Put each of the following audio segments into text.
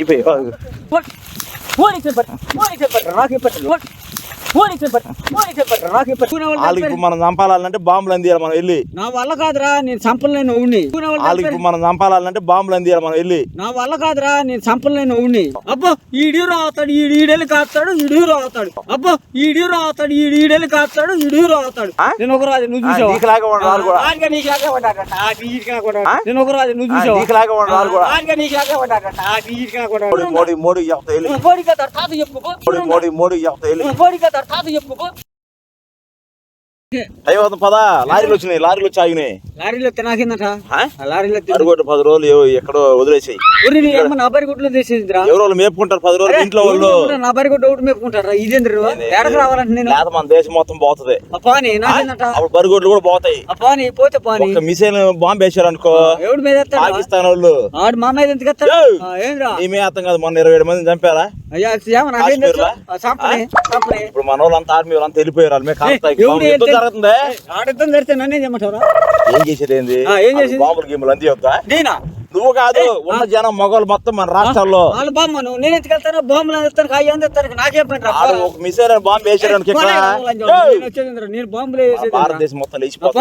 ಇವೆ ಹೋಗಿ ಹೋಗಿ వాళ్ళకి మనం చంపాలంటే బాంబులు అందియాలి మనం వెళ్ళి నా వల్ల కాదురా నేను చంపలేను ఊడిని వాళ్ళకి మనం చంపాలంటే బాంబులు అందియాలి మనం వెళ్ళి నా వల్ల కాదురా నేను చంపలేను ఊడిని అబ్బో ఈడీరు అవుతాడు ఈడు ఈడేళ్ళు కాస్తాడు ఈడీరు అవుతాడు అబ్బో ఈడీరు అవుతాడు ఈడు ఈడేళ్ళు కాస్తాడు ఈడీరు అవుతాడు? నేను ఒక రాజు నువ్వు చూసావా? నేను ఒక రాజు నువ్వు చూసావా. మోడీ మోడీ మోడీ మోడీ మోడీ మోడీ చెప్తా వెళ్ళి బోడి కదా తాత అవుతుంది పదా లారీలు వచ్చినాయి లారీలు వచ్చి ఆగినాయి. లారీలో తినాకిందట లారీలో పది రోజులు ఎక్కడో వదిలేసాయి. నీ గుడ్లు తీసేదిరా ఎవరో మేపుకుంటారు పది రోజులు ఇంట్లో వాళ్ళు. నా గుడ్డు ఒకటి మేపుకుంటారా? ఇదేంద్ర? ఎడకు రావాలంటే నేను మన దేశం మొత్తం పోతుంది. పాని అప్పుడు బరిగొడ్లు కూడా పోతాయి. పాని పోతే పాని మిసైల్ బాంబు వేసారు అనుకో. ఎవడి మీద పాకిస్తాన్ వాళ్ళు. ఆడు మా మీద ఎందుకు ఏంద్రా? ఏమీ అర్థం కాదు మొన్న ఇరవై ఏడు మందిని చంపారా? అయ్యా ఇప్పుడు మన వాళ్ళంతా ఆర్మీ వాళ్ళంతా వెళ్ళిపోయారు జరుగుతుంది? ఆడతాం జరిగితే నన్నేం చేయమంటారా ఏం చేసేది ఏంది? ఏం చేసేది? బాంబులు గిమ్ములు అంతే వద్దా? నేనా? నువ్వు కాదు ఉన్న జనం మగవాళ్ళు మొత్తం మన రాష్ట్రాల్లో. వాళ్ళ బామ్మ నువ్వు నేను ఎందుకు వెళ్తాను నాకేం పని ఒక మిసైల్ బాంబు బాంబులు వేసేది భారతదేశం మొత్తం.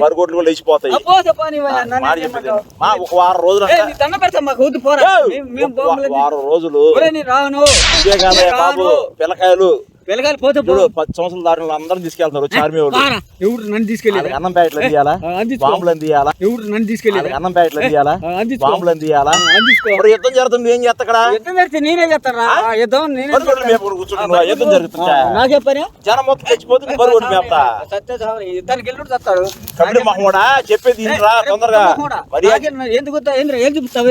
మరుగుడ్లు కూడా లేచిపోతాయి. ఒక వారం రోజులు ఏ, నీ దండ పెడతాం మాకు వద్దు పోరా. మేము- మేము బాంబులు వారం రోజులు. ఒరే, నేను రాను. ఇదే కాదయ్య బాబు పిల్లకాయలు. పిల్లగాలు పోతే పో. చూడు పది సంవత్సరాల అందరం తీసుకెళ్తున్నారు వాళ్ళు. పారా. ఎవడు నన్ను తీసుకెళ్ళి అన్నం ప్యాకెట్లు అందియాలా. బాంబులు అందియాలా? ఎవడు నన్ను తీసుకెళ్ళి అన్నం ప్యాకెట్లు అందియాలా. బాంబులు ఇప్పుడు యుద్ధం జరుగుతుంది ఏం చేస్తా ఇక్కడ యుద్ధం జరిగితే నేనే చేస్తారా యుద్ధం నేనే బరుగుడ్లు మేపుకొని కూర్చుంటున్నావా? యుద్ధం జరుగుతుందా? నాకే పని? జనం మొత్తం చచ్చిపోతుంది బరుగుడ్లు మేపుతా. యుద్ధానికి వెళ్ళి చస్తాడు. కబడ్డీ మహమ్మడా? చెప్పేది రా తొందరగా మరి ఎందుకు ఏం చూపిస్తావు?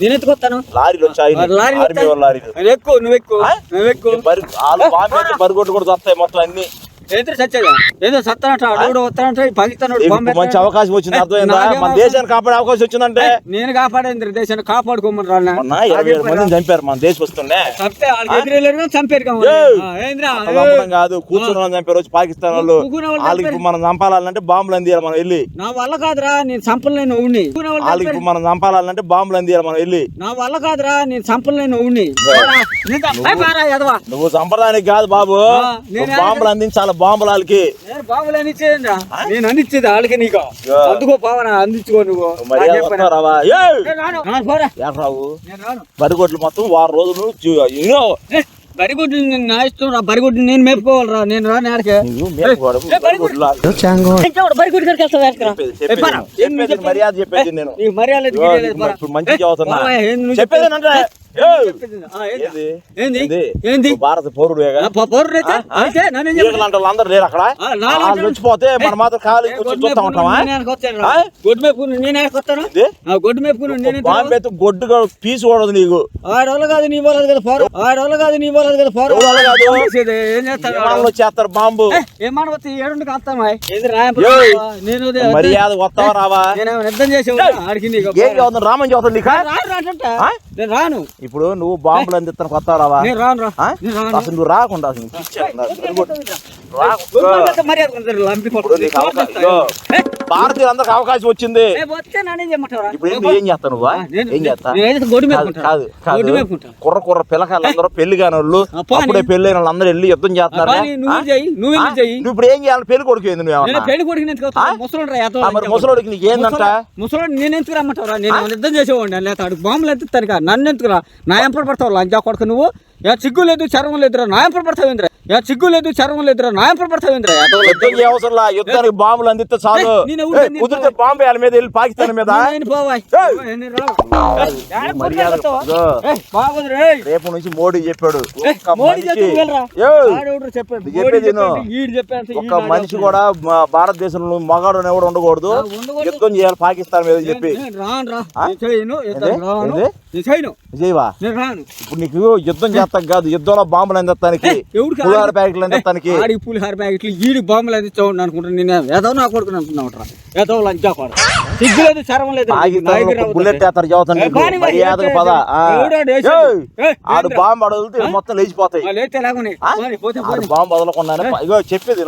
నేను ఎందుకు వస్తాను? లారీలు వచ్చాయి లారీ ఎక్కువ నువ్వు ఎక్కువ? నువ్వు ఎక్కువ. బరి వాళ్ళు బాంబు వేసి బరుగుడ్లు కూడా వస్తాయి మొత్తం అన్ని. ఏదో వస్తానంట ఇప్పుడు మంచి. అవకాశం వచ్చింది అర్థమైందా? మన? దేశాన్ని కాపాడే అవకాశం వచ్చిందంటే? నేను కాపాడేంద్ర దేశాన్ని కాపాడుకోమని మందిని చంపారు మన దేశం వస్తుండే. చంపారు కాదు. కూర్చున్న చంపారు వచ్చి పాకిస్తాన్ వాళ్ళు వాళ్ళకి మనం చంపాలంటే బాంబులు అందియాలి మనం వెళ్ళి. నా వల్ల కాదురా నేను చంపలేను వాళ్ళు వాళ్ళకి మనం చంపాలంటే బాంబులు అందియాలి మనం వెళ్ళి. నా వల్ల కాదురా నేను చంపలేను ఊడిని నువ్వు చంపడానికి కాదు బాబు. బాంబులు అందించాలి బాంబులు వాళ్ళకి నేను బాబులు అనిచ్చేదిరా నేను అందించేది వాళ్ళకి నీకు. అందుకో పావన అందించుకో నువ్వు. రావు? నేను రాను. బరిగొడ్లు మొత్తం వారం రోజులు బరిగుడ్డు నేను నా ఇష్టం రా. నేను మేపుకోవాలరా. నేను బరిగొడ్లు. బరిగొడ్లు. బరిగుడ్డు? మర్యాద చెప్పేది నేను. నీకు మర్యాద చెప్పేది భారత పౌరుడు లేరు అక్కడ? వాళ్ళు వచ్చిపోతే మన మాత్రం ఖాళీ కూర్చొని చూస్తా ఉంటావా? గొడ్డు నేను? బాంబే పీసు కూడదు నీకు. ఆడవాళ్ళు కాదు నీ కదా పోరు ఆడవాళ్ళు కాదు నీ పోలేదు కదా కాదు? ఏం విమానంలో చేస్తారు బాంబు? ఏమన్నా వస్తే ఏడుండి కాస్తామా. నేను మర్యాద వస్తావా రావా? నేను యుద్ధం చేసేవాడు ఆడికి రామని చదువుతుంది? నేను రాను. ఇప్పుడు నువ్వు బాంబులు అందిస్తాను కొత్త రావా నేను రాను రా. అసలు నువ్వు రాకుండా కొడుతుంది. నీకు. అవకాశం వచ్చింది. ఇప్పుడు ఏం చేస్తావు నువ్వు ఏం చేస్తా. కుర్ర కుర్ర పిల్లకాయలందరూ పెళ్ళి కాని వాళ్ళు. అప్పుడే పెళ్ళి అయిన వాళ్ళందరూ వెళ్ళి యుద్ధం చేస్తున్నారు? నువ్వు ఇప్పుడు ఏం చేయాలి? పెళ్ళి కొడుకు ఏంది నువ్వు? పెళ్ళి ముసలోడికి నీకు ఏందంట? ముసలోడు నేను ఎందుకు రమ్మంటావురా నేను యుద్ధం చేసేవాడిని? లేదా బాంబులు ఎత్తుతాను కదా నన్ను ఎందుకు నా ఎంపడ పడతావు లంచా కొడుకు నువ్వు? యా సిగ్గు లేదు చర్మం లేదురా నా ఎంపడ పడతావు ఇంద్ర యా సిగ్గు లేదు చర్మం లేదురా నా ఎంపడ పడతావు ఇంద్ర యుద్ధం చేయవసరం లా యుద్ధానికి బాంబులు అందిస్తే చాలు. కుదిరితే బాంబు వాళ్ళ మీద వెళ్ళి పాకిస్తాన్ మీద. రేపు నుంచి మోడీ చెప్పాడు. చెప్పేది ఒక్క మనిషి. కూడా భారతదేశంలో మగాడు ఎవడు ఉండకూడదు. యుద్ధం చేయాలి పాకిస్తాన్ మీద చెప్పి. ఇప్పుడు నీకు యుద్ధం చేస్తాం కాదు యుద్ధంలో బాంబులు అందిస్తానికి పులిహార ప్యాకెట్లు అందిస్తానికి ఆడి పులిహార ప్యాకెట్లు ఈడి బాంబులు అది చూడండి అనుకుంటాను నేను ఏదో నా కొడుకు అనుకున్నావుట్రా ఏదో లంచా కొడ సిగ్గులేదు లేదు బుల్లెట్ వేస్తారు చదువుతాను మర్యాదకు పద. ఆడు ఏంద్రా? బాంబు అడవులతో మొత్తం లేచిపోతాయి. బాంబు వదలకుండానే ఇగో చెప్పేది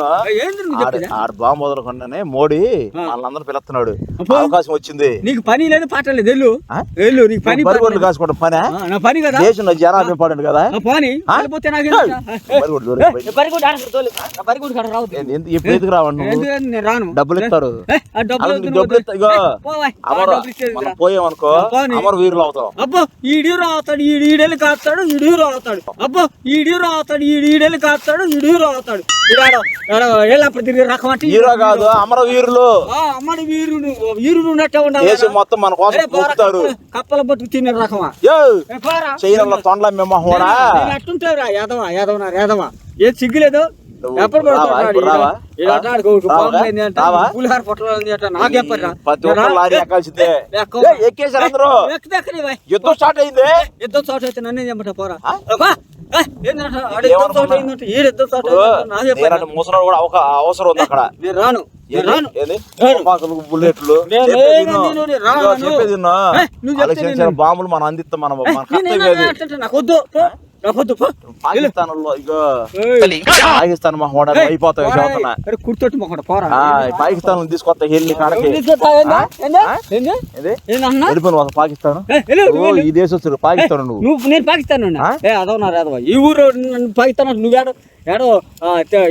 ఆడు బాంబు వదలకుండానే మోడీ. వాళ్ళందరూ పిలుస్తున్నాడు. అవకాశం వచ్చింది. నీకు పని లేదు పాట లేదు. వెళ్ళు. ఆ? వెళ్ళు నీకు పని. కాసుకోవడం పనే? పని కదా? దేశంలో జనాభా ఇంపార్టెంట్ కదా? ఎందుకు రావండి డబ్బులు ఇస్తారు. డబ్బులు అమర. పోయామనుకో. అమర వీరులు అవుతాం. అబ్బో ఈడి రావుతాడు ఈడు ఈడెళ్ళి కాస్తాడు ఈడు హీరో అవుతాడు అబ్బో ఈడి రావుతాడు ఈడు ఈడెళ్ళి కాస్తాడు ఈడు అంటే హీరో కాదు అమర వీరులు. అమ్మడి వీరుడు వీరుడు ఉన్నట్టే ఉండాలి మొత్తం మన కోసం కప్పలు- బతుకు తినే రకమా. చైనాలో తొండల మేము కూడా అట్టుంటావురా యాదవా యాదవనా యాదవా? ఏ సిగ్గులేదు? ఎప్పుడు. యుద్ధం స్టార్ట్ అయింది? యుద్ధం అయితే నన్ను చెప్పట పోరా. ముసలోడు కూడా ఒక అవసరం ఉంది అక్కడ. నేను రాను బుల్లెట్లు చెప్పేది బాంబులు మనం అందిస్తాం మన నాకు వద్దు. పో. నాకు వద్దు పో. పాకిస్తాన్లో ఇగో. పాకిస్తాన్ మా హోడా ఏయ్, అయిపోతాయి కుర్తొట్టు మొక్కడు పోరా. పాకిస్తాన్. తీసుకొస్తా వెళ్ళి కాడకి పాకిస్తాన్. ఈ దేశస్తుడు పాకిస్తాన్ నువ్వు. నువ్వు నేను పాకిస్తాన్ అదవనా రాదవా ఈ ఊరు నన్ను పాకిస్తాన్ నువ్వు ఏడో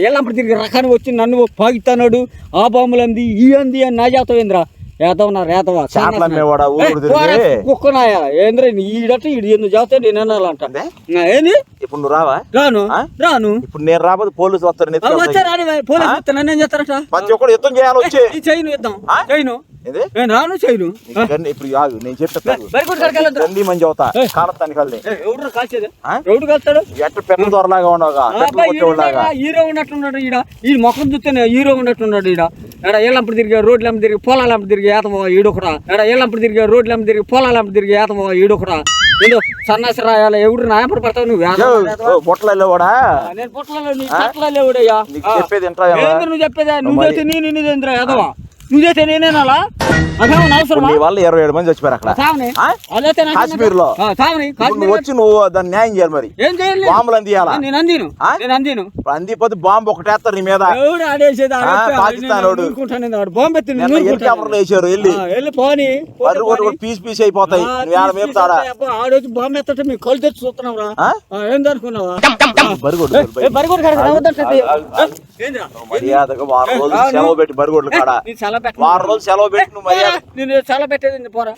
ఎల్లప్పుడు తిరిగి రకాన్ని వచ్చి నన్ను పాకిస్తానాడు ఆ బాంబులు అంది ఈ అంది అని నా జాతం ఏంద్రా ఏదవనా రేతవా? చేపలు అమ్మేవాడా ఊరు తిరిగి? కుక్కనాయ? ఏంద్ర ఈడట ఈడు ఎందుకు జాతే నేను అనాలంట. ఏంది? ఇప్పుడు నువ్వు రావా? రాను? రాను. ఇప్పుడు నేను రాబోతే పోలీసులు వస్తారు వచ్చారా పోలీసు వస్తే నన్ను ఏం చేస్తారట ప్రతి ఒక్కడు యుద్ధం చేయాలి వచ్చి. ఏది నేను రాను గన్ని- ఇప్పుడు ఆగు నేను చెప్తాను మంచి అవుతా. ఎవడు కాల్చేది? ఎవడు దొరలాగా కొట్టేవాళ్ళగా హీరో ఉన్నట్టున్నాడు ఈడ. ఈ ముఖం చూస్తేనే హీరో ఉన్నట్టున్నాడు ఈడ. ఎడ ఏళ్ళంప్పుడు తిరిగి రోడ్లంపు తిరిగి పొలాలంపు తిరిగి ఏతమో ఈడొకరా ఎడ ఏళ్ళంప్పుడు తిరిగి రోడ్లంపు తిరిగి పొలాలంపు తిరిగి ఏతమో ఈడొకరా ఏదో సన్నాసి రాయాలి ఎవడు నాయపడి పడతావు నువ్వు బొట్టలలో కూడా నేను పుట్టలలో నీ పట్లలో ఎవడయ్యా చెప్పేది నువ్వు చెప్పేదా? నువ్వు చేస్తే నేను ఏదవా? నువ్వు చేస్తే నేనేనాలా అదేమన్నా అవసరమా? నీ వల్ల ఇరవై ఏడు మంది చచ్చిపోయారు అక్కడ. సావని ఆ? అదైతే నాకు కాశ్మీర్లో? ఆ, సావని ఇప్పుడు నువ్వు కాశ్మీర్ వచ్చి నువ్వు దాన్ని న్యాయం చేయాలి మరి. ఏం చేయాలి? బాంబులు అందియాలా? నేను అందిను? నేను అందిను. అందిపోతే బాంబు ఒకటేస్తారు నీ మీద. ఎవడు ఆడేసేది పాకిస్తాన్ వాడు. ఊరుకుంటాను వాడు బాంబు ఎత్తి నిన్న హెలికాప్టర్లు వేసారు వెళ్ళి. వెళ్ళి పోని. పీస్ పీస్ అయిపోతాయి. ఆ, ఆడొచ్చి? బాంబు ఎత్తట మీ కళ్ళు తెచ్చి చూస్తున్నాం రా ఆ? ఏందనుకున్నావా బరిగొడ్డు బరిగొడు కాడ రావద్దంటే ఆగు, ఆగు, ఆగు. ఏంద్రా? మర్యాదగా వారం రోజులు. సెలవు పెట్టి బరిగొడ్లు కాడ. వారం రోజులు సెలవు పెట్టి నువ్వు నేను చాలా పెట్టేది పోరా.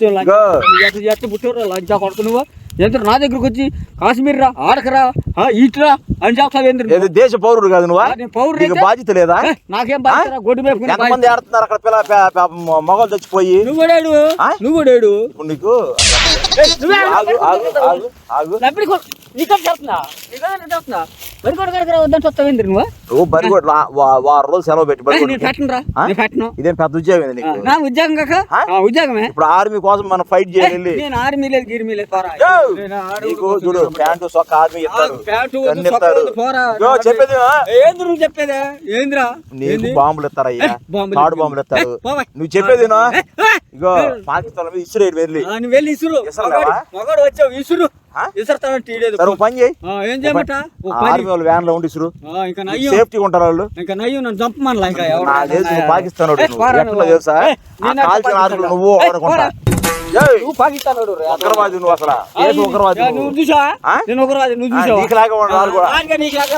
ఎట్టు ఎట్టు పుట్టూరు లంచా కొడుకు నువ్వు. ఎంత నా దగ్గరకు వచ్చి కాశ్మీర్ రా ఆడకరా ఆ, ఈట్రా అని చెప్తావు ఏంద్ర ఏది దేశ పౌరుడు కాదు నువ్వా? పౌరుడు? బాధ్యత లేదా? నాకేం బాధ్యత గొడ్డు ఎంతమంది ఆడుతున్నారు అక్కడ పిల్ల మగవాళ్ళు చచ్చిపోయి? నువ్వు కూడా ఆ? నువ్వు కూడా ఇప్పుడు నీకు ఏంద్ర రా ఇదేం పెద్ద ఉద్యోగం ఉద్యోగం కాక? ఉద్యోగమే. ఇప్పుడు ఆర్మీ కోసం మనం ఫైట్ చేయాలి. నేను ఆర్మీ లేదు గిర్మీ లేదు నీకు చూడు ప్యాంటు సొక్క ఆర్మీ ఇస్తారు. చెప్పేది నువ్వు చెప్పేదే? ఏంద్రా? నీకు? బాంబులు ఇస్తారయ్యా బాంబులు ఇస్తారు. నువ్వు చెప్పేది ఇగో. పాకిస్తాన్ మీద ఇస్రాయేల్ వెళ్ళి. వెళ్ళి ఇసురు? మగాడు- వచ్చావు ఇసురు. పని చేయి. ఏం చేయమంట? ఆర్మీ వాళ్ళు వ్యాన్లో ఉండి ఇసురు. సేఫ్టీ ఉంటారు వాళ్ళు. ఇంకా నయ్యం నన్ను చంపమనలా పాకిస్తాన్. తెలుసా. నువ్వు నువ్వు. ఉగ్రవాది అసలు. ఉగ్రవాది చూసావా? నేను చూసావా? నీకులాగా కూడా. ఆడిగా నీకులాగే.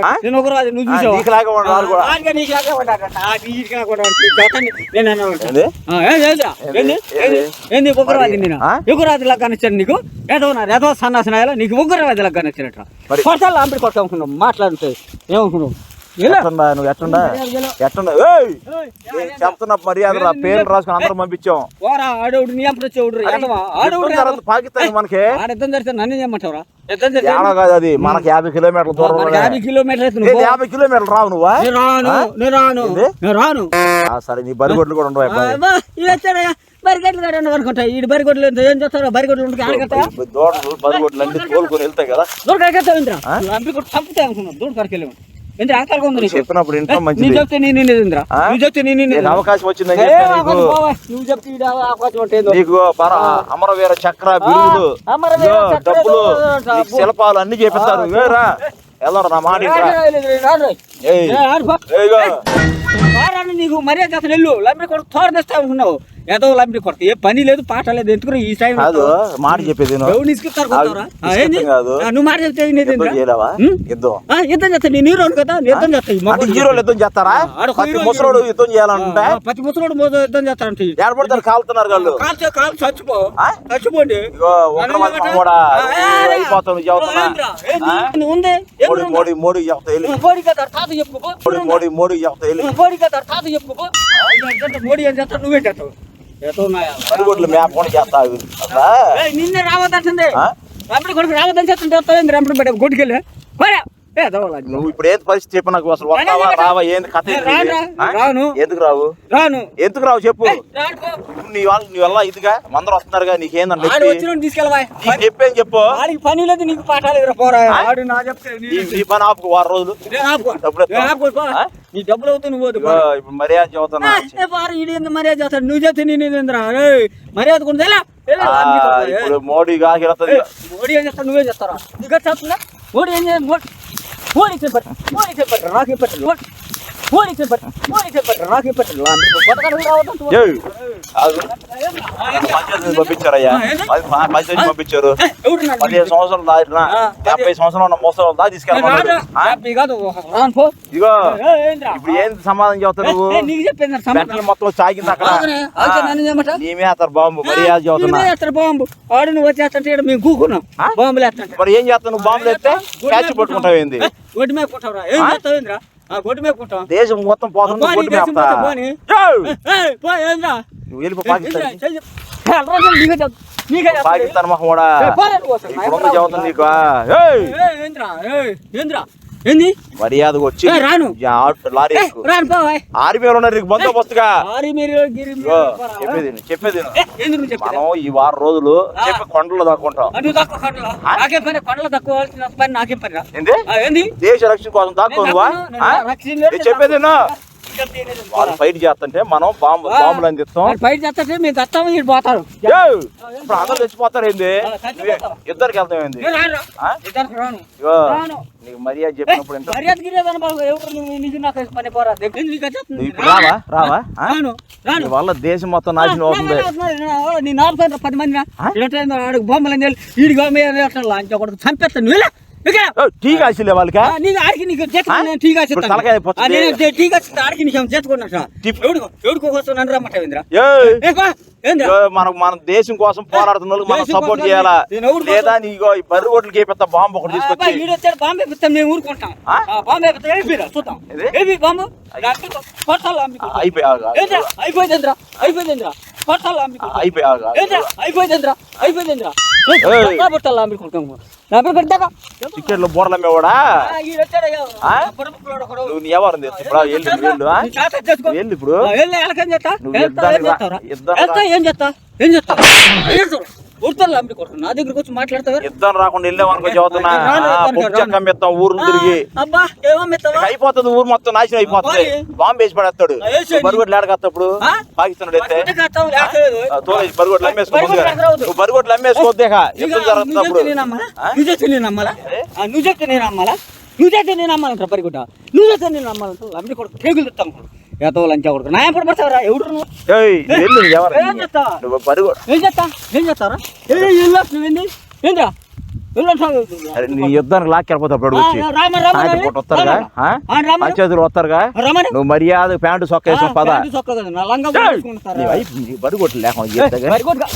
ఆ? నేను చూసావా? నీకులాగా కూడా. ఆడిగా నీకులాగే. ఆ, నేను అన్నాను. ఏంది? ఉగ్రవాది నేను? ఉగ్రవాది లాగా కనిచ్చాను నీకు? ఏదో ఉన్నారు ఏదో సన్నాసనాయాలో నీకు ఉగ్రవాది లాగా కనిచ్చినట్టు కొట్టాలి అంపిడి కొట్టాలనుకున్నావు మాట్లాడుతాయి ఏమనుకున్నావు? ఎట్టుండా నువ్వు? ఎట్టుండా ఎట్టుండా ఏయ్! నేను చెప్తున్నా మర్యాద రా పేర్లు రాసుకుని అందరం పంపించాం. పోరా పాకిస్తాన్ మనకి. నన్ను ఏడో కాదు అది మనకి యాభై కిలోమీటర్ల దూరం యాభై కిలోమీటర్లు యాభై కిలోమీటర్లు రావు నువ్వా? రాను రాను సరే నీ బరిగొడ్లు కూడా ఉండవు బరిగడ్లు కాడ అనుకుంటా. ఈ బరిగడ్లు ఏం చేస్తారో బరిగడ్లు ఉంటే ఆడగట్టా దూడలు బరిగొడ్లు అన్ని తోలుకొని వెళ్తాయి కదా. దూడకాడికి వెళ్ళాము ఇంద్ర ఆకలిగా ఉంది నీకు. చెప్పినప్పుడు ఇంట్లో నీ మంచిది. చెప్తే నేను ఇంద్ర. ఆ? నువ్వు చెప్తే నేను నీకు అవకాశం వచ్చిందని ఏ, చెప్తే అవకాశం నీకు పోవా. నువ్వు చెప్తే ఈడ అవకాశం అంటే ఏందో. నీకు పర అమరవీర చక్ర బిరుదులు అమరవీర ఇదిగో చక్ర డబ్బులు బిరుదు, నీకు శిల్పాలు అన్ని చేపిస్తారు. వెళ్ళరు నా మాట ఏ, ఆడు పో. నీకు మర్యాద అసలు వెళ్ళు. లంబడి కొడుకు తోరదేస్తా అనుకున్నావు. ఏదో లంబడి కొడుకు ఏ పని లేదు పాట లేదు ఎందుకు ఈ టైం కాదు మాట చెప్పేది? కాదు. నువ్వు మాట చెప్తే యుద్ధం చేస్తా నేను కదా యుద్ధం చేస్తా ఈ అంటే మగవాడు. హీరోలు యుద్ధం. చేస్తారా? ప్రతి ముసలోడు. యుద్ధం చేయాలంటే? ప్రతి ముసలోడు యుద్ధం చేస్తారంటే. ఏర్పడతారు కాలుతున్నారు వాళ్ళు కాల్చే కాలు చచ్చిపో? చచ్చిపోండి. కూడా? ఉంది మోడీ మోడీ మోడీ చెప్తా మోడీ కదా తాత చెప్పుకో. మోడీ మోడీ మోడీ చెప్తా వెళ్ళి. మోడీ కదా తాత చెప్పుకో. మోడీ ఏం చేస్తావు? నువ్వే చేస్తావు? ఏదో ఉన్నాయా? మరిగొడ్లు మేపకుండా చేస్తావు. అసలా? ఏయ్, నిన్నే రావద్దంటుంది? రాముడి కొడుకు రావద్దని చెప్తుంటే వస్తాయింది రాముడి బిడ్డ గుడికెళ్ళి నువ్వు ఇప్పుడు ఏంది పరిస్థితి చెప్పు నాకు అసలు వస్తావా రావా ఏంది కథ రాను. ఎందుకు రావు? రాను. ఎందుకు రావు చెప్పు. నీ వాళ్ళ నీ వల్ల ఇదిగా అందరూ వస్తున్నారుగా తీసుకెళ్ళవా నీకు చెప్పేం. పని లేదు నీకు పాఠాలు పోరా. నా పని ఆపుకు వారం రోజులు? నీ డబ్బులు పో. ఇప్పుడు మర్యాద ఎందుకు మర్యాద చేస్తాడు నువ్వు చెప్తే నేను మర్యాద ఏ? ఇప్పుడు మోడీ మోడీ ఏం చేస్తాడు? నువ్వేం చేస్తారా నీకు చెప్తున్నా. మోడీ ఏం చేయాలి మోడీ మోడీ చెప్పారు మోడీ చెప్పారు నాకు పంచాయతీ పంపించారయ్యా. పంచాయతీ పంపించారు. పదిహేను సంవత్సరాలు దాటినా ఉన్న ముసలి ఇదిగో ఏ? ఇప్పుడు సమాధానం నువ్వు? వెంటనే మొత్తం సాగింది అక్కడ? నీ మీద బాంబు వేస్తారు బాంబు. ఆడు నువ్వు వచ్చేస్తుంటే ఈడ మేము కూకున్నాం. ఆ? బాంబులు మరి ఏం చేస్తావు నువ్వు? బాంబులు ఎత్తే క్యాచ్ పట్టుకుంటావు ఏంది మీద ఏం చేస్తావు దేశం మొత్తం పోతుంది? పాకిస్తాన్ చెయ్యి. ఏ, అల్రా చెయ్యి, నీకే చెప్- నీకే చెప్తా. పాకిస్తాన్ మొహం కూడా ఏ, పోరా నువ్వు. అసలు, నా ఇప్పుడు చదువుతుంది నీకు ఏంది? మర్యాదగా వచ్చి రాను. లారీ. రాను ఆర్మీ ఉన్నారు బందోబస్తుగా. చెప్పేది చెప్పేది? మనం ఈ వారం రోజులు చెప్పి కొండలు దాక్కుంటాం. కొండలు. నాకేం పని కొండలు పని నాకేం ఏంది? దేశ రక్షణ కోసం దాక్కో నువ్వా నేను ఆ? రక్షణ లేదు, నేను చెప్పేది. వాళ్ళు ఫైట్ చేస్తుంటే మనం బాంబు. బాంబులు అందిస్తాం వాడు బయట చేస్తే మేము తత్తాము వీడు పోతారు. ఇప్పుడు అందరు చచ్చిపోతారు ఏంది. ఇద్దరికి వెళ్తాం ఏంది? నీకు మర్యాద చెప్పినప్పుడు ఇప్పుడు రావా? రావా? నీ వల్ల దేశం మొత్తం నాశనం అవుతుంది. నీ నాలుగు పది మంది బొమ్మలు లాంచ కొడుకు చంపేస్తాను టీ కాసిలే వాళ్ళకి నీకు ఆడికి నీకు ఆడికి నీకు మనం మన దేశం కోసం పోరాడుతున్న మనం సపోర్ట్ చేయాలా? లేదా నీగో ఈ బర్రి ఓట్లకి పెద్ద బాంబు ఒకటి తీసుకొచ్చి బాంబే మేము ఊరుకుంటాం చూద్దాం అయిపోయిందిరా అయిపోయిందిరా ఏంద్రా? అయిపోయిందిరా అయిపోయిందిరా కొడుకు? నా పేరు టికెట్లు బోర్ల మేవాడా. నువ్వు నీ ఎవరు ఇప్పుడు వెళ్ళు వెళ్ళు ఇప్పుడు. చేస్తా ఏం వెళ్తా, ఏం చేస్తా ఏం చేస్తా నా దగ్గరకు వచ్చి యుద్ధం రాకుండా వెళ్ళామనుకో చదువుతున్నా. రాను. చెక్కమ్మిస్తాం ఊరు తిరిగి. అబ్బా ఏమమ్మిస్తావా అయిపోతుంది ఊరు మొత్తం నాశనం అయిపోతుంది? బాంబు వేసి పడేస్తాడు. బరుగుడ్లు ఆడకత్తప్పుడు ఆ? పాకిస్తాన్ అయితే. తోలేసి బరుగుడ్లు అమ్మేసుకోవద్దు బరుగుడ్లు. నువ్వు అమ్మేసుకోవద్దే యుద్ధం నువ్వు జరుగుతున్నప్పుడు చెప్తే నేను నమ్మాలా? ఆ? నువ్వు చెప్తే నేను నమ్మాలా ఏ? ఆ, నువ్వు చెప్తే నేను నమ్మాలా నువ్వు చెప్తే నేను నమ్మాలంట పరిగుడ్డ నువ్వు చెప్తే నేను నమ్మాలంట అమ్మి కొడుకు తెస్తాం ఎతో లంచా కొడుకు నా ఎప్పుడు పడతావరా? ఎవడు నువ్వు? ఏం ఏం చేస్తా? ఏం చేస్తారా నువ్వేంది ఏంద్రా? నీ యుద్ధానికి అప్పుడు వచ్చి వస్తారుగా. పంచాయతీలు నువ్వు మర్యాద ప్యాంటు సొక్క వేసుకుని పద. బరుగొట్లు లేకుండా